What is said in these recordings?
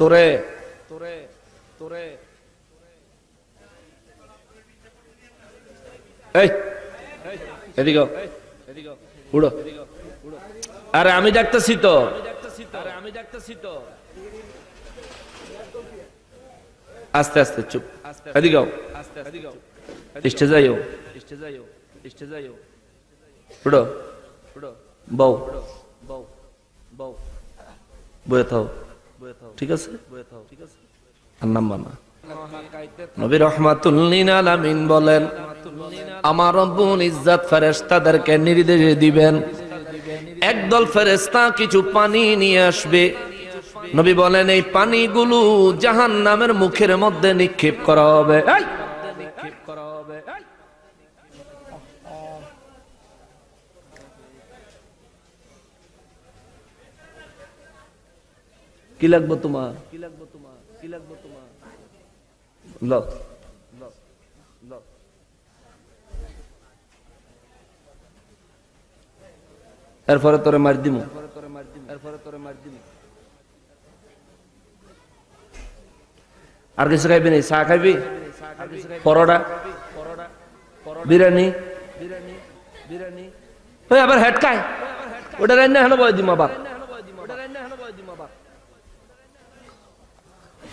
তোরে। তোরে তোরে আরে আমি ডাকতেছি তো। আরে আমি ডাকতেছি আস্তে আস্তে, চুপ। এদিকে আস্তে আস্তে স্টে যাইও। স্টে যাইও স্টে যাইও উড়ো। উড়ো বউ। বউ। বউ। বয়ে থাও। ঠিক আছে? আর নাম্বার না। বলেন, আমার রব্বুল ইজ্জাত ফেরেশতাদেরকে নির্দেশ দিবেন, একদল ফেরেশতা কিছু পানি নিয়ে আসবে। নবী বলেন, এই পানিগুলো জাহান্নামের মুখের মধ্যে নিক্ষেপ করা হবে এই! কি লাগবে তোমার? কি লাগবে তোমার কি লাগবে তোমার ল এরপরে তোরে মার দিমু। এরপরে তোরে মার দিমু আর কিছু খাইবি নাই? চা খাইবি? পরোটা? বিরিয়ানি? বিরিয়ানি বিরিয়ানি। আবার হেড খায় ওটা রান্না হেন বয় দিম আবার।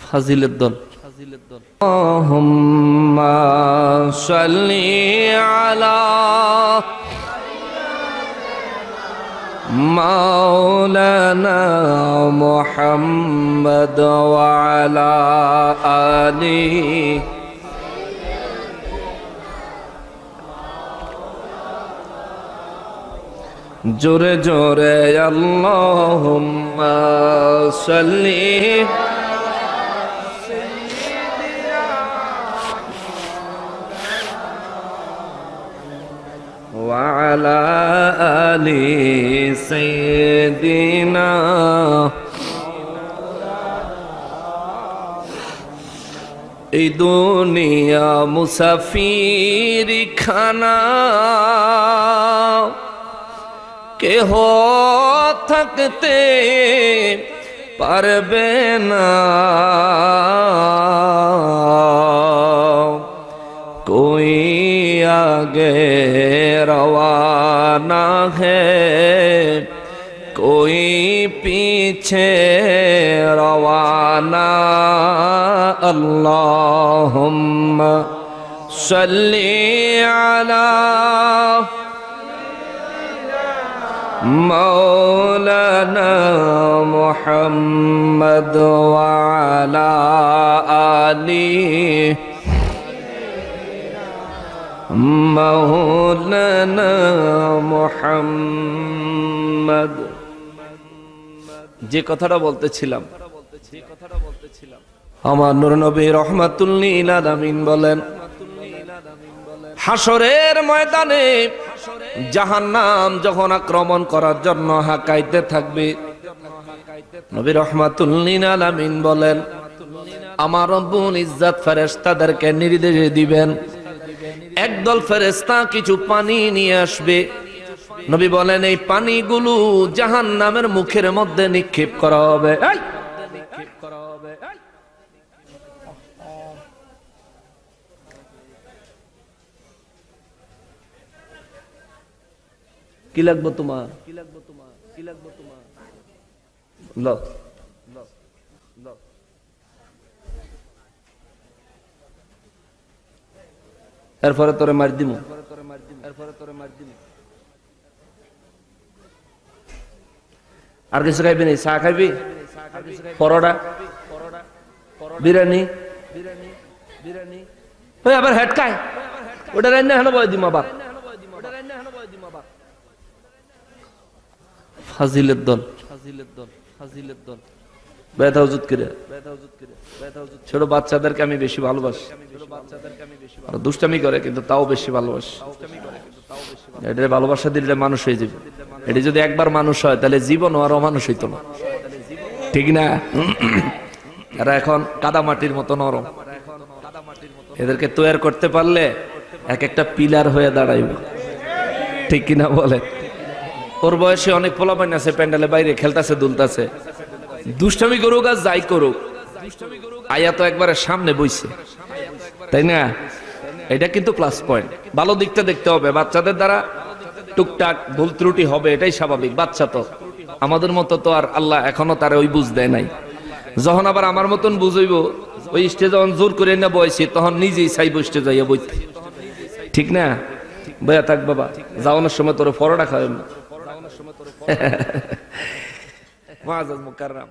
ফাজিলের দল ফাজিলের দল اللهم صل على مولانا محمد وعلى آله জোরে জোরে আল্লাহুম্মা সাল্লি وعلى آل سيدنا এই দুনিয়া মুসাফির খানা। কেহ থাকতে পারবে না। কই আগে रवाना है कोई पीछे रवाना अल्लाहुम्म सल्ली अला مولانا محمد وعلى آله মৌলানা মোহাম্মদ যে কথাটা বলতেছিলাম, আমার নুরনবী রহমাতুল্লিল আলামিন বলেন হাসরের ময়দানে জাহান্নাম যখন আক্রমণ করার জন্য হাকাইতে থাকবে, নবী রহমাতুল্লিল আলামিন বলেন, আমার রব্বুল ইজ্জাত ফেরেশতাদেরকে নির্দেশ দিবেন একদল ফেরেস্তা কিছু পানি নিয়ে আসবে। নবী বলেন, এই পানিগুলো জাহান নামের মুখের মধ্যে নিক্ষেপ করা হবে! কি লাগবে তোমার কি লাগবে তোমার? কি লাগবে তোমার ল। এরপরে তোরে মার দিমু। আর কিছু খাইবি নাই? চা খাইবি? পরোটা? বিরিয়ানি? ওই আবার হেড খায় ওটা রান্না হেন বয় দিম আবার। ফাজিলের দল ফাজিলের দল ফাজিলের দল। ব্যথা উজুত করে। ছোট বাচ্চাদেরকে আমি বেশি ভালোবাসি। দুষ্টামি করে, কিন্তু তাও বেশি ভালোবাসি। এটা ভালোবাসা দিলে মানুষ হয়ে যাবে। এটি যদি একবার মানুষ হয়, তাহলে জীবন আর অমানুষ হইতো না। ঠিক না? এরা এখন কাদা মাটির মতো নরম। এদেরকে তৈরি করতে পারলে এক একটা পিলার হয়ে দাঁড়াইবে। ঠিক কিনা বলে ওর বয়সে অনেক পোলাপাইন আছে প্যান্ডেলে বাইরে খেলতাছে, দুলতাছে। দুষ্টামি করুক আর যাই করুক আয়া তো একবারে সামনে বইছে। তাই না? এটা কিন্তু প্লাস পয়েন্ট ভালো দিকটা দেখতে হবে। বাচ্চাদের দ্বারা টুকটাক ভুল ত্রুটি হবে, এটাই স্বাভাবিক। বাচ্চা তো, আমাদের মতো তো আর আল্লাহ এখনও তার ওই বুঝ দেয় নাই। যখন আবার আমার মতন বুঝইব, ওই স্টেজ যখন জোর করে না বয়সি তখন নিজেই চাইব স্টেজ যাইয়া বইতে। ঠিক না? বয়া থাক বাবা, যাওয়ানোর সময় তোর পরোটা খাওয়াম না মুকাররাম।